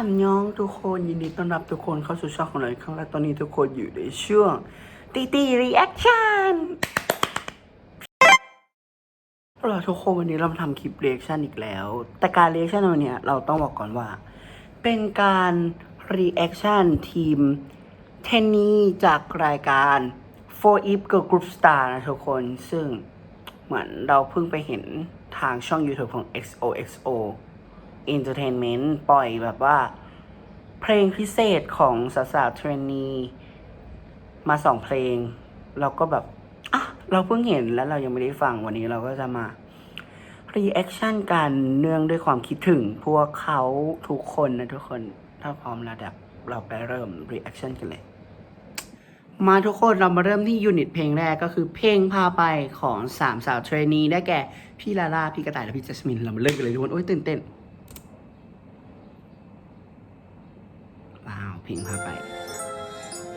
อันยองทุกคนยินดีต้อนรับทุกคนเข้าสู่ช่องของเราครั้งและตอนนี้ทุกคนอยู่ในช่วงตีตีรีแอคชั่นเราทุกคนวันนี้เรามาทำคลิปเรีแอคชั่นอีกแล้ว แต่การเรีแอคชั่นวันนี้เราต้องบอกก่อนว่า เป็นการรีแอคชั่นทีมเทนนี่จากรายการ4 If Girl Group Star นะทุกคนซึ่งเหมือนเราเพิ่งไปเห็นทางช่อง YouTube ของ XOXO Entertainment ปล่อยแบบว่า เพลงพิเศษของสาวๆเทรนนีมาสองเพลง เราก็แบบอะเราเพิ่งเห็นแล้วเรายังไม่ได้ฟังวันนี้เราก็จะมารีแอคชั่นกันเนื่องด้วยความคิดถึงพวกเขาทุกคนนะทุกคนถ้าพร้อมแล้วเดี๋ยวเราไปเริ่มรีแอคชั่นกันเลย มาทุกคนเรามาเริ่มที่ยูนิตเพลงแรกก็คือเพลงพาไปของสามสาวเทรนนีได้แก่ พี่ลาลา พี่กระต่าย และพี่จัสมิน เรามาเริ่มกันเลยทุกคน โอ้ยตื่นเต้น ว้าวเพลงพาไป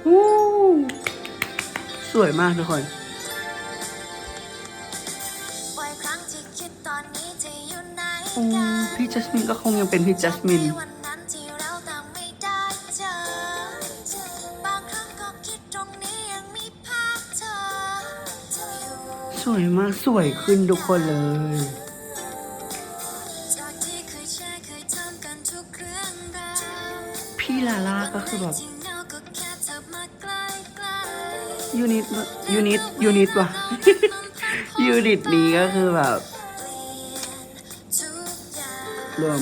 วู้สวยมากทุกคนบ่อยครั้งที่คิดตอนนี้เธออยู่ไหนโอ้กันพี่จัสมินก็คงยังเป็นพี่จัสมินวันนั้นที่เราต่างไม่ได้เจอบางครั้งก็คิดตรงนี้ยังมีภาพเธออยู่สวยมากสวยขึ้นทุกคนเลย พี่ลาล่าก็คือแบบที่เหงาก็แค่เธอมาใกล้ยูนิตยูนิตยูนิตว่ะยูนิตนี้ก็คือแบบๆเปลี่ยนทุกอย่างรวม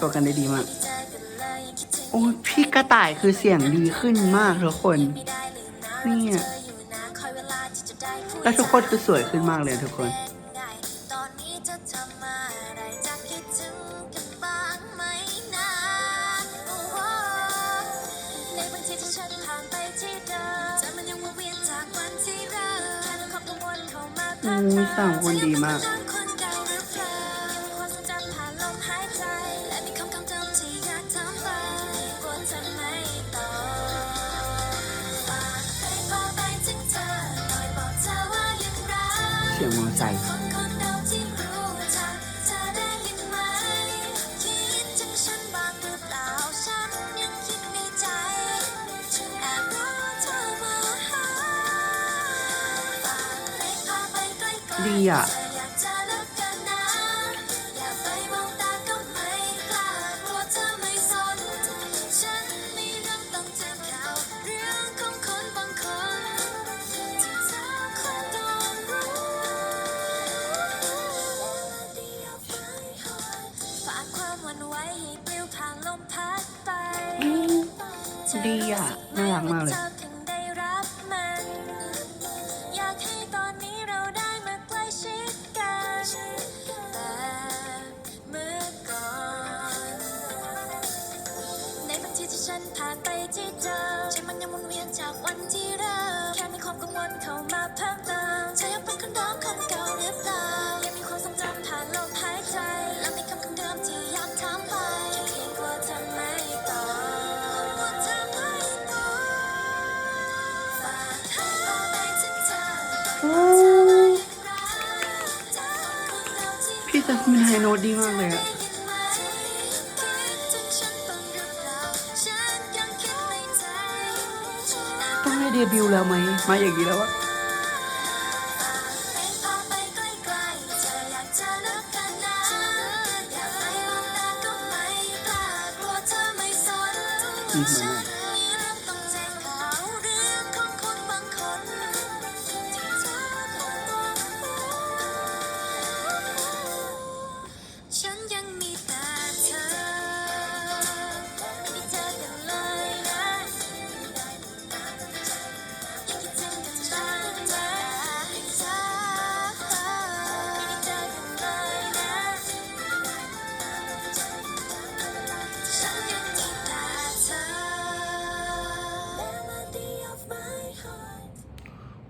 ตัวกันได้ดีมากใจกันเลยคิดถึงโอ้ยพี่กระต่ายคือเสียงดีขึ้นมากทุกคนไม่ได้ลืมนะเนี่ยเธออยู่นะคอยเวลาที่จะได้พูดแล้วทุกคนคือสวยขึ้นมากเลยทุกคน มาเพิ่มอุ้ยเติสามคนดีมาก ลมพัดไปดีอะน่ารักมากเลย มที่พี่จัสมินไฮโนตดีมากเลยอะต้องให้เดบิวต์แล้วไหม มาอย่างนี้แล้วอะ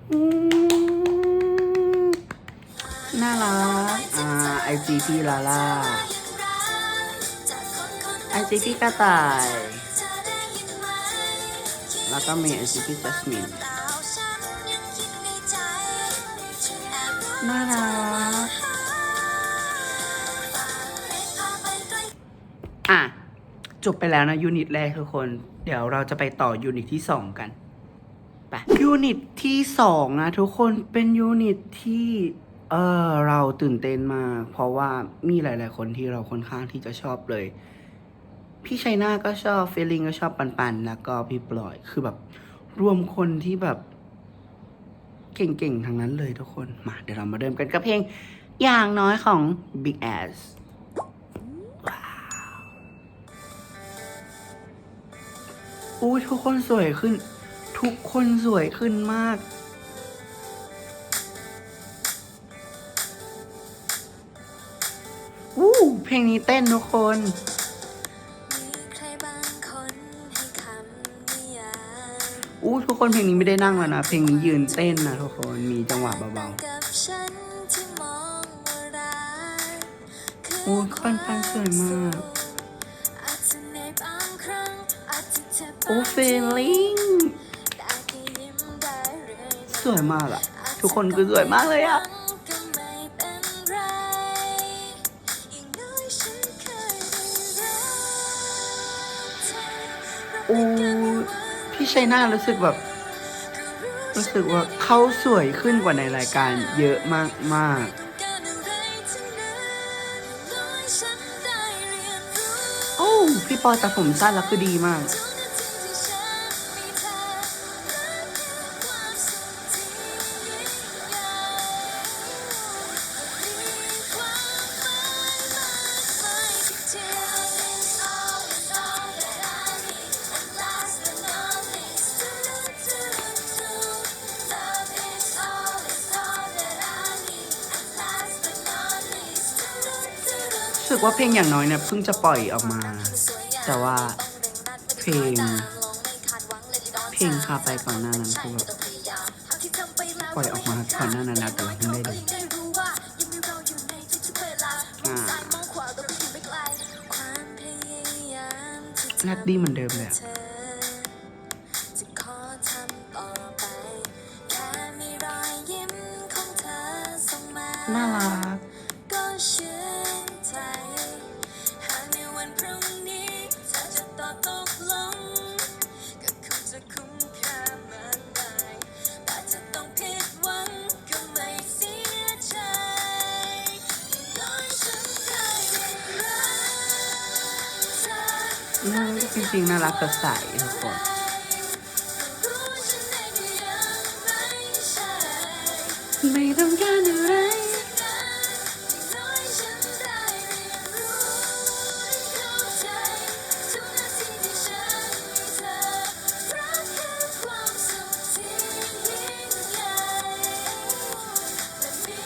น่ารัก อ่าไอจีพี่ลาล่าไอจีพี่กระต่าย แล้วก็มีไอจีพี่จัสมินน่ารัก อะ จบไปแล้วนะ ยูนิตแรกทุกคน เดี๋ยวเราจะไปต่อยูนิตที่สองกัน ไปยูนิตที่สองนะทุกคนเป็นยูนิตที่เออเราตื่นเต้นมาก เพราะว่ามีหลาย ๆ คนที่เราค่อนข้างที่จะชอบเลย พี่ชัยนาก็ชอบเฟลลิงก็ชอบปันปันแล้วก็พี่ปล่อยคือแบบ รวมคนที่แบบ เก่ง ๆ ทั้งนั้นเลยทุกคน มาเดี๋ยวเรามาเริ่มกันกับเพลงอย่างน้อยของ Big Ass อู้ทุกคนสวยขึ้น ทุกคนสวยขึ้นมากอู้เพลงนี้เต้นทุกคนมีใครบางคนให้คำนิยามอู้ทุกคนเพลงนี้ไม่ได้นั่งแล้วนะ เพลงนี้ยืนเต้นนะทุกคนมีจังหวะเบากับฉันที่มองว่ารักคือโอ้ยปันปันสวยมากอาจจะในบางครั้งอาจจะเจ็บๆโอ้เฟลลิง สวยมากอะทุกคนคือสวยมากเลยอะก็ไม่เป็นไรอย่างน้อยฉันเคยได้รักเธอโอ้พี่ชัยนารู้สึกแบบ รู้สึกว่าเขาสวยขึ้นกว่าในรายการเยอะมากมากต้องการอะไรทั้งนั้นอย่างน้อยฉันได้เรียนรู้ๆโอ้พี่ปอตัดผมสั้นแล้วคือดีมาก ว่าเพลงอย่างน้อยเนี่ยเพิ่งจะปล่อยออกมา แต่ว่าเพลง เพลงคาไปก่อนหน้านั้นคือแบบปล่อยออกมาก่อนหน้านั้นแล้วแต่เราเพิ่งได้ดูอ่าแรดดี้เหมือนเดิมเลยอะจะขอ อืมจริงๆน่ารักสดใสทุกคนรู้ฉันเองก็ยังไม่ใช่ไม่ต้องการอะไรอย่างน้อยฉันได้เรียนรู้ได้เข้าใจทุกนาทีที่ฉันมีเธอรักคือความสุขที่ยิ่งใหญ่และมี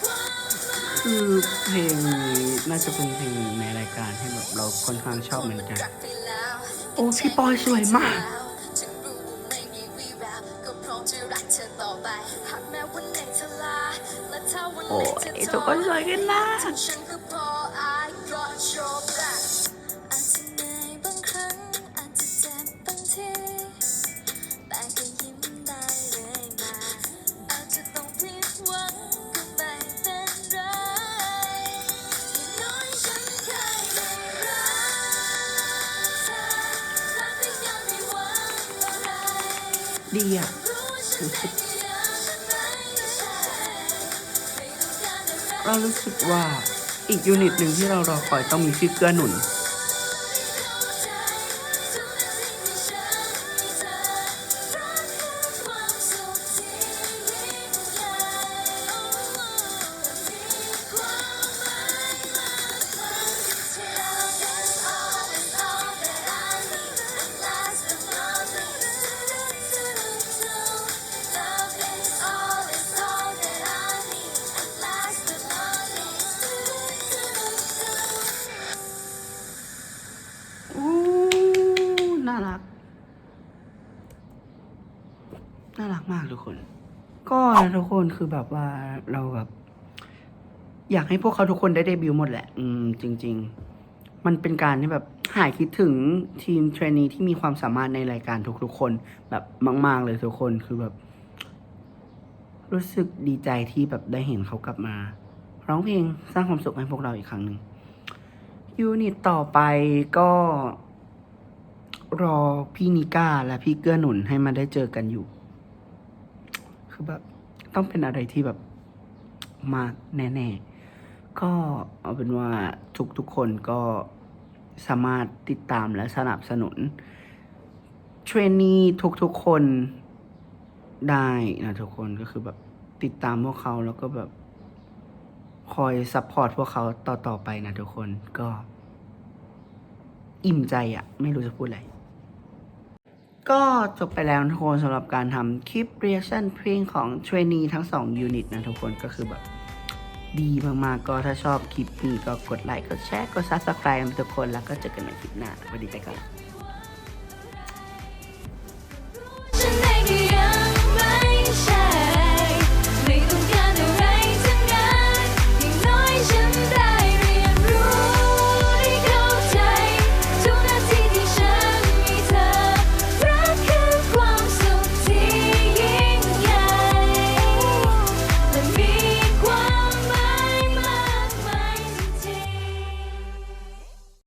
ความหมายคือเพลงนี้น่าจะเป็นเพลงในรายการที่แบบเราค่อนข้างชอบเหมือนกันรักไปแล้ว โอ้พี่ปอยสวยมากถึงรู้ว่าไม่มีวี่แววก็พร้อมจะรักเธอต่อไปหากแม้วันไหนเธอลาและถ้าวันไหโอ้นเธอยทุกคนสวยขึ้นมาก ดีอะเรารู้สึกว่าอีกยูนิตหนึ่งที่เรารอคอยต้องมีชื่อเกื้อหนุน มากทุกคน ก็ทุกคนคือแบบว่าเราแบบ อยากให้พวกเขาทุกคนได้เดบิวต์หมดแหละ อืม จริง ๆ มันเป็นการที่แบบหายคิดถึงทีมเทรนนีที่มีความสามารถในรายการทุกๆคน แบบมาก ๆ เลยทุกคนคือแบบ รู้สึกดีใจที่แบบได้เห็นเขากลับมา ร้องเพลงสร้างความสุขให้พวกเราอีกครั้งหนึ่งยูนิตต่อไปก็รอพี่นิก้าและพี่เกื้อหนุนให้มาได้เจอกันอยู่ คือแบบต้องเป็นอะไรที่แบบมากแน่ๆ ก็เอาเป็นว่าทุกทุกๆคนก็สามารถติดตามและสนับสนุนเทรนนีทุกๆคนได้นะทุกคนก็คือแบบติดตามพวกเขาแล้วก็แบบคอยซัพพอร์ตพวกเขาต่อๆไปนะทุกคนก็ อิ่มใจอะไม่รู้จะพูดอะไร ก็จบไปแล้วนะทุกคนสำหรับการทำคลิปเรียชั่นเพลงของเทรนนีทั้ง2ยูนิตนะทุกคนก็คือแบบดีมากๆ ก็ถ้าชอบคลิปนี้ก็กดไลค์ กดแชร์ กด subscribe ทุกคนแล้วก็เจอกันใหม่คลิปหน้าสวัสดีไปก่อน